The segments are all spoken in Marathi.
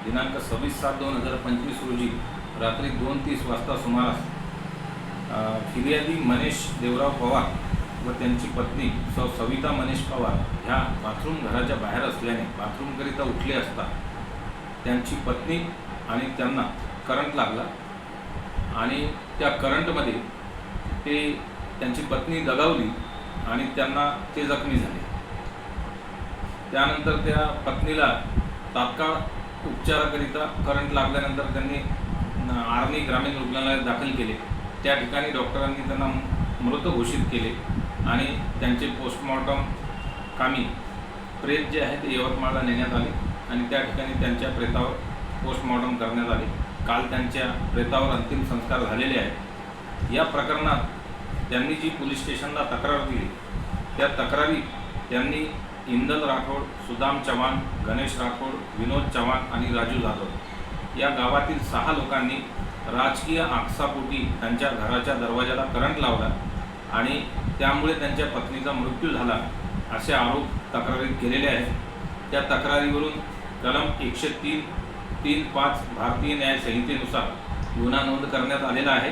दिनांक सव्वीस सात दोन हजार पंचवीस रोजी रात्री दोन तीस वाजता सुमारास फिर्यादी मनेश देवराव पवार व त्यांची पत्नी सौ सविता मनीष पवार ह्या बाथरूम घराच्या बाहेर असल्याने बाथरूमकरिता उठले असता त्यांची पत्नी आणि त्यांना करंट लागला आणि त्या करंटमध्ये ते त्यांची पत्नी दगावली आणि त्यांना ते जखमी झाले. त्यानंतर त्या पत्नीला तात्काळ उपचाराकरिता करंट लागल्यानंतर त्यांनी आर्मी ग्रामीण रुग्णालयात दाखल केले. त्या ठिकाणी डॉक्टरांनी त्यांना मृत घोषित केले आणि त्यांचे पोस्टमॉर्टम कामी प्रेत जे आहे ते यवतमाळला नेण्यात आले आणि त्या ठिकाणी त्यांच्या प्रेतावर पोस्टमॉर्टम करण्यात आले. काल त्यांच्या प्रेतावर अंतिम संस्कार झालेले आहेत. या प्रकरणात त्यांनी जी पोलीस स्टेशनला तक्रार दिली त्या तक्रारीत त्यांनी इंदल राठोड सुदाम चव्हाण गणेश राठोड विनोद चव्हाण आणि राजू जाधव या गावातील सहा लोकांनी राजकीय आकसापोटी त्यांच्या घराच्या दरवाजाला करंट लावला आणि त्यामुळे त्यांच्या पत्नीचा मृत्यू झाला असे आरोप तक्रारीत केलेले आहेत. त्या तक्रारीवरून कलम एकशे तीन तीन पाच भारतीय न्याय संहितेनुसार गुन्हा नोंद करण्यात आलेला आहे.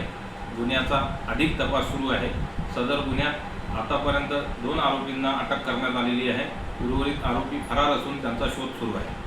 गुन्ह्याचा अधिक तपास सुरू आहे. सदर गुन्ह्यात आतापर्यंत दोन आरोपींना अटक करण्यात आलेली आहे. उर्वरित आरोपी फरार असून त्यांचा शोध सुरू आहे.